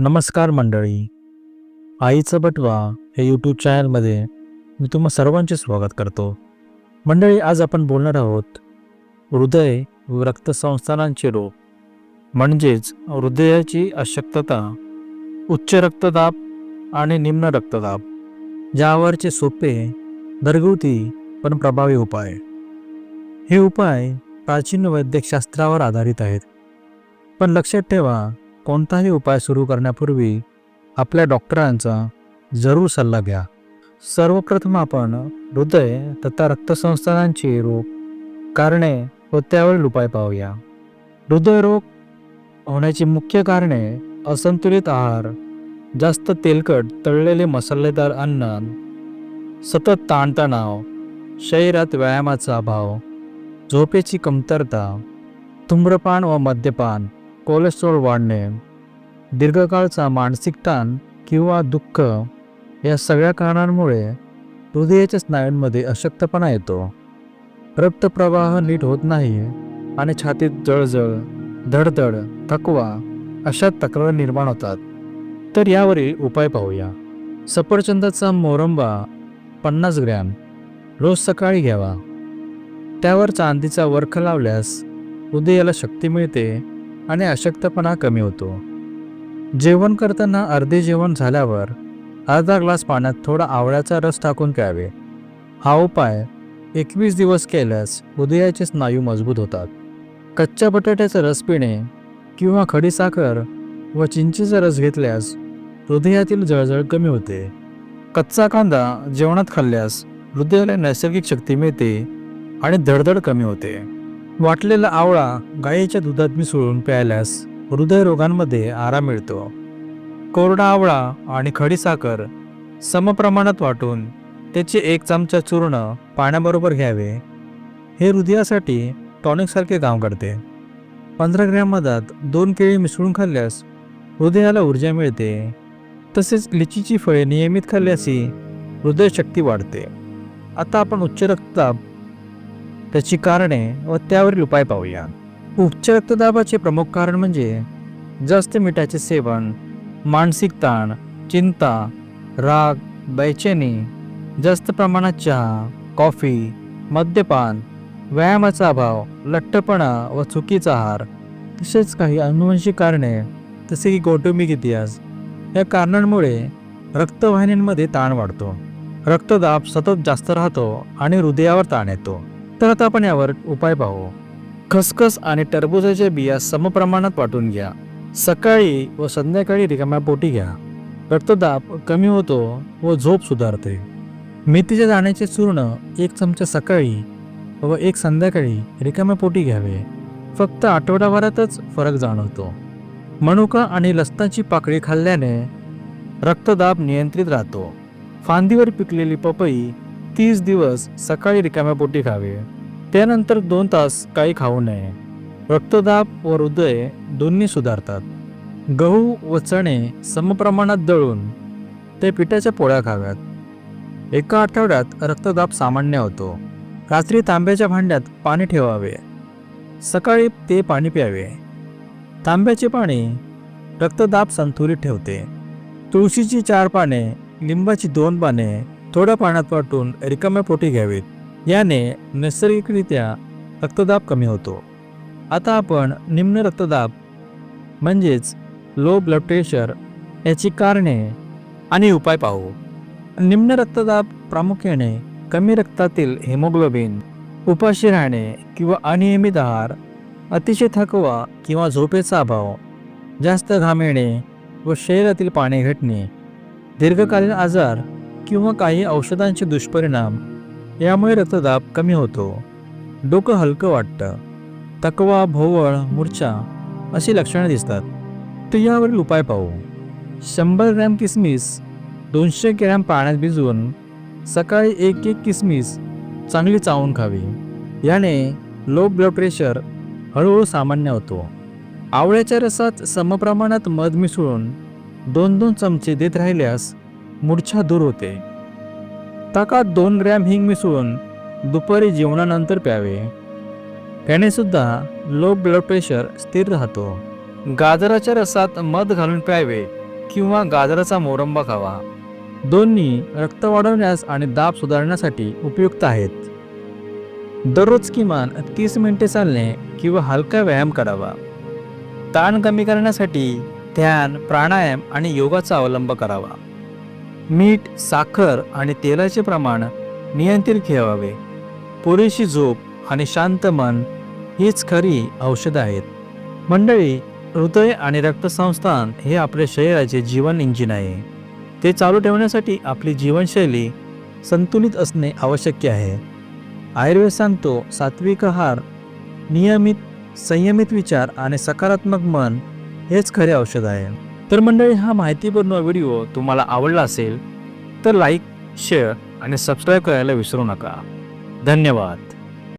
नमस्कार मंडळी. आईचा बटवा हे यूट्यूब चॅनलमध्ये मी तुम्हा सर्वांचे स्वागत करतो. मंडळी आज आपण बोलणार आहोत हृदय व रक्तसंस्थानांचे रोग. म्हणजेच हृदयाची अशक्तता उच्च रक्तदाब आणि निम्न रक्तदाब. ज्यावरचे सोपे घरगुती पण प्रभावी उपाय. हे उपाय प्राचीन वैद्यकशास्त्रावर आधारित आहेत. पण लक्षात ठेवा कोणताही उपाय सुरू करण्यापूर्वी आपल्या डॉक्टरांचा जरूर सल्ला घ्या. सर्वप्रथम आपण हृदय तथा रक्तसंस्थानांची रोग कारणे व त्यावरील उपाय पाहूया. हृदयरोग होण्याची मुख्य कारणे असंतुलित आहार जास्त तेलकट तळलेले मसालेदार अन्न सतत ताणतणाव शरीरात व्यायामाचा अभाव झोपेची कमतरता धूम्रपान व मद्यपान कोलेस्ट्रॉल वाढणे दीर्घकाळचा मानसिक ताण किंवा दुःख या सगळ्या कारणांमुळे हृदयाच्या स्नायूंमध्ये अशक्तपणा येतो. रक्तप्रवाह नीट होत नाही आणि छातीत जळजळ धडधड थकवा अशा तक्रारी निर्माण होतात. तर यावरील उपाय पाहूया. सफरचंदाचा मोरंबा पन्नास ग्रॅम. रोज सकाळी घ्यावा. त्यावर चांदीचा वर्ख लावल्यास हृदयाला शक्ती मिळते आणि अशक्तपणा कमी होतो. जेवण करताना अर्धे जेवण झाल्यावर अर्धा ग्लास पाण्यात थोडा आवळ्याचा रस टाकून प्यावे. हा उपाय एकवीस दिवस केल्यास हृदयाचे स्नायू मजबूत होतात. कच्च्या बटाट्याचा रस पिणे किंवा खडीसाखर व चिंचेचा रस घेतल्यास हृदयातील जळजळ कमी होते. कच्चा कांदा जेवणात खाल्ल्यास हृदयाला नैसर्गिक शक्ती मिळते आणि धडधड कमी होते. वाटलेला आवळा गायीच्या दुधात मिसळून प्यायल्यास हृदयरोगांमध्ये आराम मिळतो. कोरडा आवळा आणि खडीसाखर समप्रमाणात वाटून त्याचे एक चमचा चूर्ण पाण्याबरोबर घ्यावे. हे हृदयासाठी टॉनिकसारखे काम करते. पंधरा ग्रॅम मधात दोन केळी मिसळून खाल्ल्यास हृदयाला ऊर्जा मिळते. तसेच लिचीची फळे नियमित खाल्ल्यासी हृदयशक्ती वाढते. आता आपण उच्च रक्तदाब त्याची कारणे व त्यावरील उपाय पाहूया. उच्च रक्तदाबाचे प्रमुख कारण म्हणजे जास्त मिठाचे सेवन मानसिक ताण चिंता राग बैचेनी जास्त प्रमाणात चहा कॉफी मद्यपान व्यायामाचा अभाव लठ्ठपणा व चुकीचा आहार तसेच काही अनुवंशिक कारणे जसे की कौटुंबिक इतिहास या कारणांमुळे रक्तवाहिन्यांमध्ये ताण वाढतो. रक्तदाब सतत जास्त राहतो आणि हृदयावर ताण येतो. तर आता आपण यावर उपाय पाहू. खसखस आणि टरबूजाच्या बिया समप्रमाणात वाटून घ्या. सकाळी व संध्याकाळी रिकाम्या पोटी घ्या. रक्तदाब कमी होतो व झोप सुधारते. मेथीच्या दाण्याचे चूर्ण एक चमचा सकाळी व एक संध्याकाळी रिकाम्या पोटी घ्यावे. फक्त आठवडाभरातच फरक जाणवतो. मनुका आणि लसणाची पाकळी खाल्ल्याने रक्तदाब नियंत्रित राहतो. फांदीवर पिकलेली पपई तीस दिवस सकाळी रिकाम्या पोटी खावे. त्यानंतर दोन तास काही खाऊ नये. रक्तदाब व हृदय दोन्ही सुधारतात. गहू व चणे समप्रमाणात दळून ते पिठाच्या पोळ्या खाव्यात. एका आठवड्यात रक्तदाब सामान्य होतो. रात्री तांब्याच्या भांड्यात पाणी ठेवावे. सकाळी ते पाणी प्यावे. तांब्याचे पाणी रक्तदाब संतुलित ठेवते. तुळशीची चार पाने लिंबाची दोन पाने थोड्या पाण्यात वाटून रिकाम्या पोटी घ्यावीत. याने नैसर्गिकरित्या रक्तदाब कमी होतो. आता आपण निम्न रक्तदाब म्हणजेच लो ब्लड प्रेशर याची कारणे आणि उपाय पाहू. निम्न रक्तदाब प्रामुख्याने कमी रक्तातील हिमोग्लोबिन उपाशी राहणे किंवा अनियमित आहार अतिशय थकवा किंवा झोपेचा अभाव जास्त घाम येणे व शरीरातील पाणी घटणे दीर्घकालीन आजार किंवा काही औषधांचे दुष्परिणाम यामुळे रक्तदाब कमी होतो. डोकं हलकं वाटतं. तकवा भोवळ मूर्छा अशी लक्षणं दिसतात. तर यावरील उपाय पाहू. शंभर ग्रॅम किसमिस दोनशे ग्रॅम पाण्यात भिजवून सकाळी एक एक किसमिस चांगली चावून खावी. याने लो ब्लड प्रेशर हळूहळू सामान्य होतो. आवळ्याच्या रसात समप्रमाणात मध मिसळून दोन दोन चमचे देत राहिल्यास मूर्छा दूर होते. ताकात दोन ग्रॅम हिंग मिसळून दुपारी जेवणानंतर प्यावे. त्याने सुद्धा लो ब्लड प्रेशर स्थिर राहतो. गाजराच्या रसात मध घालून प्यावे किंवा गाजराचा मोरंबा खावा. दोन्ही रक्त वाढवण्यास आणि दाब सुधारण्यासाठी उपयुक्त आहेत. दररोज किमान तीस मिनिटे चालणे किंवा हलका व्यायाम करावा. ताण कमी करण्यासाठी ध्यान प्राणायाम आणि योगाचा अवलंब करावा. मीठ साखर आणि तेलाचे प्रमाण नियंत्रित ठेवावे. पुरेशी झोप आणि शांत मन हीच खरी औषधं आहेत. मंडळी हृदय आणि रक्तसंस्थान हे आपल्या शरीराचे जीवन इंजिन आहे. ते चालू ठेवण्यासाठी आपली जीवनशैली संतुलित असणे आवश्यक आहे. आयुर्वेद सांगतो सात्विक आहार नियमित संयमित विचार आणि सकारात्मक मन हेच खरे औषध आहे. तर मंडळी हा माहितीपूर्ण व्हिडिओ तुम्हाला आवडला असेल तर लाईक शेअर आणि सबस्क्राईब करायला विसरू नका. धन्यवाद.